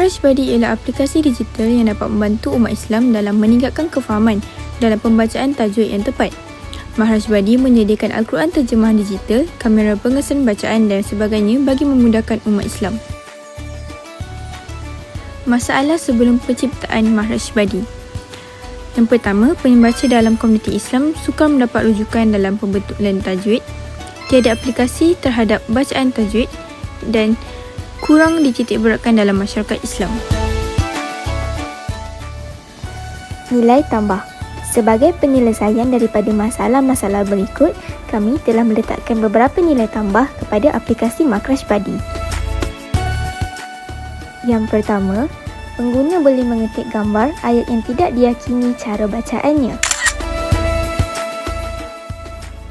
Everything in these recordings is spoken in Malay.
Badi ialah aplikasi digital yang dapat membantu umat Islam dalam meningkatkan kefahaman dalam pembacaan tajwid yang tepat. Badi menyediakan Al-Quran terjemahan digital, kamera pengesan bacaan dan sebagainya bagi memudahkan umat Islam. Masalah sebelum penciptaan Badi Yang pertama, pembaca dalam komuniti Islam sukar mendapat rujukan dalam pembentukan tajwid, tiada aplikasi terhadap bacaan tajwid dan kurang dititik beratkan dalam masyarakat Islam. Nilai tambah Sebagai penyelesaian daripada masalah-masalah berikut, kami telah meletakkan beberapa nilai tambah kepada aplikasi Makraj Padi. Yang pertama, pengguna boleh mengetik gambar ayat yang tidak diyakini cara bacaannya.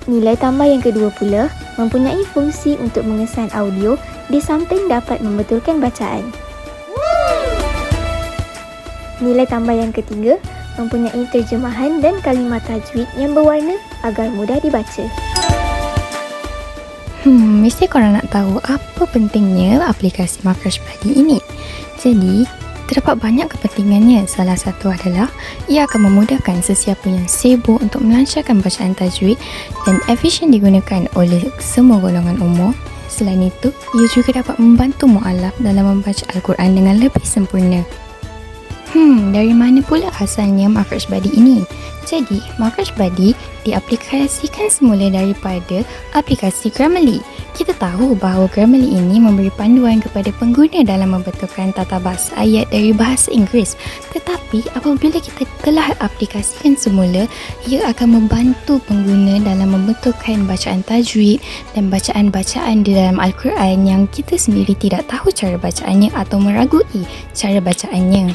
Nilai tambah yang kedua pula mempunyai fungsi untuk mengesan audio di samping dapat membetulkan bacaan. Nilai tambah yang ketiga mempunyai terjemahan dan kalimat tajwid yang berwarna agar mudah dibaca. Hmm, mesti korang nak tahu apa pentingnya aplikasi Makraj Padi ini. Jadi, terdapat banyak kepentingannya. Salah satu adalah ia akan memudahkan sesiapa yang sibuk untuk melancarkan bacaan tajwid dan efisien digunakan oleh semua golongan umur Selain itu, ia juga dapat membantu mu'alaf dalam membaca Al-Quran dengan lebih sempurna. Hmm, dari mana pula asalnya Makraj Badi ini? Jadi, Makraj Badi diaplikasikan semula daripada aplikasi Grammarly. Kita tahu bahawa Grammarly ini memberi panduan kepada pengguna dalam membetulkan tata bahasa ayat dari bahasa Inggeris. Tetapi, apabila kita telah aplikasikan semula, ia akan membantu pengguna dalam membetulkan bacaan tajwid dan bacaan-bacaan di dalam Al-Quran yang kita sendiri tidak tahu cara bacaannya atau meragui cara bacaannya.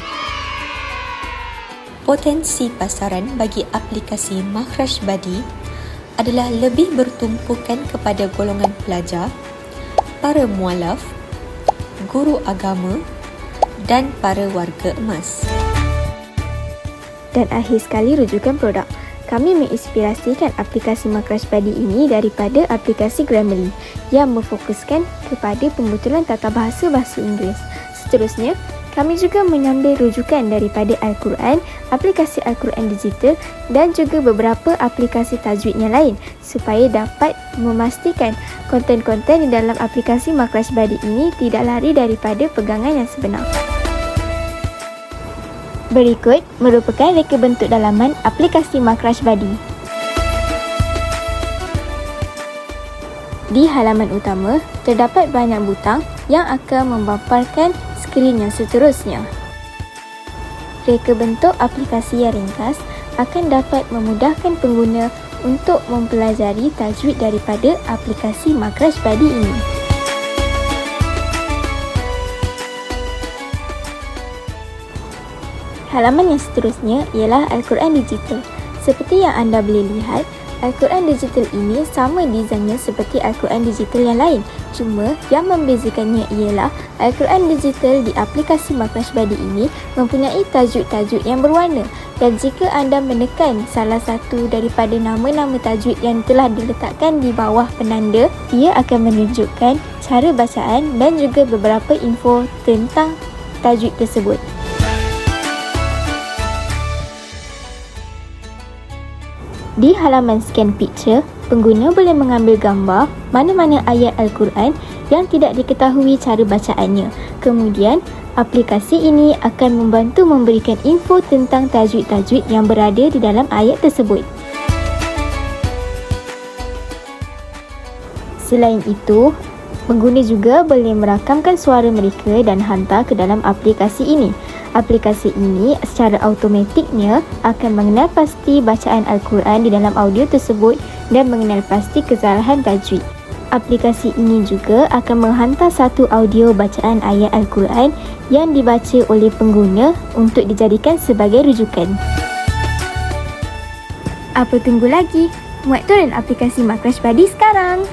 Potensi pasaran bagi aplikasi Makhraj Badi adalah lebih bertumpukan kepada golongan pelajar, para mualaf, guru agama dan para warga emas. Dan akhir sekali rujukan produk. Kami menginspirasikan aplikasi Makraj Badi ini daripada aplikasi Grammarly yang memfokuskan kepada pembetulan tata bahasa bahasa Inggeris. Seterusnya, kami juga mengambil rujukan daripada Al-Quran, aplikasi Al-Quran digital dan juga beberapa aplikasi tajwid yang lain supaya dapat memastikan konten-konten di dalam aplikasi Makraj Badi ini tidak lari daripada pegangan yang sebenar. Berikut merupakan reka bentuk dalaman aplikasi Makraj Badi. Di halaman utama, terdapat banyak butang yang akan membaparkan skrin yang seterusnya. Reka bentuk aplikasi yang ringkas akan dapat memudahkan pengguna untuk mempelajari tajwid daripada aplikasi Makraj Badi ini. Halaman yang seterusnya ialah Al-Quran Digital. Seperti yang anda boleh lihat, Al-Quran Digital ini sama desainnya seperti Al-Quran Digital yang lain. Cuma yang membezakannya ialah Al-Quran Digital di aplikasi Makraj Badi ini mempunyai tajuk-tajuk yang berwarna. Dan jika anda menekan salah satu daripada nama-nama tajwid yang telah diletakkan di bawah penanda, ia akan menunjukkan cara bacaan dan juga beberapa info tentang tajwid tersebut. Di halaman scan picture, pengguna boleh mengambil gambar mana-mana ayat Al-Quran yang tidak diketahui cara bacaannya. Kemudian, aplikasi ini akan membantu memberikan info tentang tajwid-tajwid yang berada di dalam ayat tersebut. Selain itu, pengguna juga boleh merakamkan suara mereka dan hantar ke dalam aplikasi ini. Aplikasi ini secara automatiknya akan mengenal pasti bacaan Al-Quran di dalam audio tersebut dan mengenal pasti kesalahan tajwid. Aplikasi ini juga akan menghantar satu audio bacaan ayat Al-Quran yang dibaca oleh pengguna untuk dijadikan sebagai rujukan. Apa tunggu lagi? Muat turun aplikasi Makraj Badi sekarang!